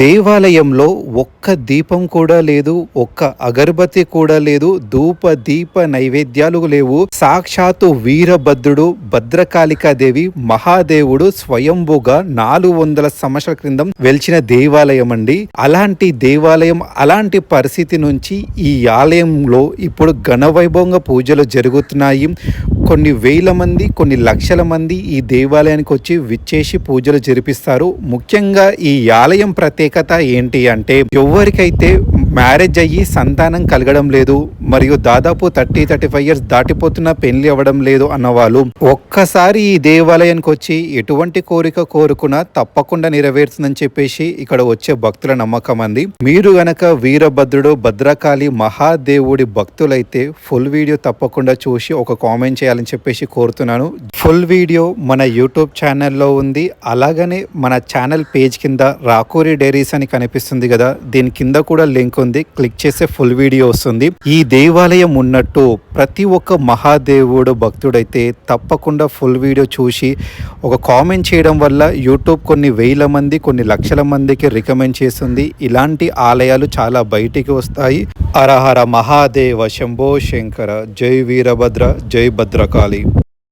దేవాలయంలో ఒక్క దీపం కూడా లేదు ఒక్క అగరబత్తి కూడా లేదు ధూప దీప నైవేద్యాలు లేవు. సాక్షాత్తు వీరభద్రుడు భద్రకాళికాదేవి మహాదేవుడు స్వయంభుగా నాలుగు వందల సంవత్సరాల క్రిందం వెలిచిన దేవాలయం అండి. అలాంటి దేవాలయం అలాంటి పరిస్థితి నుంచి ఈ ఆలయంలో ఇప్పుడు ఘనవైభవంగా పూజలు జరుగుతున్నాయి. కొన్ని వేల మంది కొన్ని లక్షల మంది ఈ దేవాలయానికి వచ్చి విచ్చేసి పూజలు జరిపిస్తారు. ముఖ్యంగా ఈ ఆలయం ప్రత్యేకత ఏంటి అంటే ఎవరికైతే మ్యారేజ్ అయ్యి సంతానం కలగడం లేదు మరియు దాదాపు థర్టీ థర్టీ ఫైవ్ ఇయర్స్ దాటిపోతున్న పెళ్ళి అవ్వడం లేదు అన్న వాళ్ళు ఒక్కసారి ఈ దేవాలయానికి వచ్చి ఎటువంటి కోరిక కోరుకున్నా తప్పకుండా నెరవేరుతుందని చెప్పేసి ఇక్కడ వచ్చే భక్తుల నమ్మకం అంది. మీరు గనక వీరభద్రుడు భద్రకాళి మహాదేవుడి భక్తులైతే ఫుల్ వీడియో తప్పకుండా చూసి ఒక కామెంట్ చేయాలని చెప్పేసి కోరుతున్నాను. ఫుల్ వీడియో మన యూట్యూబ్ ఛానల్లో ఉంది. అలాగనే మన ఛానల్ పేజ్ కింద రాకూరి డైరీస్ అని కనిపిస్తుంది కదా దీని కింద కూడా లింక్ ఉంది. క్లిక్ చేస్తే ఫుల్ వీడియో వస్తుంది. ఈ దేవాలయం ఉన్నట్టు ప్రతి ఒక్క మహాదేవుడు భక్తుడైతే తప్పకుండా ఫుల్ వీడియో చూసి ఒక కామెంట్ చేయడం వల్ల యూట్యూబ్ కొన్ని వేల మంది కొన్ని లక్షల మందికి రికమెండ్ చేస్తుంది. ఇలాంటి ఆలయాలు చాలా బయటికి వస్తాయి. హరహర మహాదేవ శంభో శంకర. జై వీరభద్ర. జై భద్రకాళి.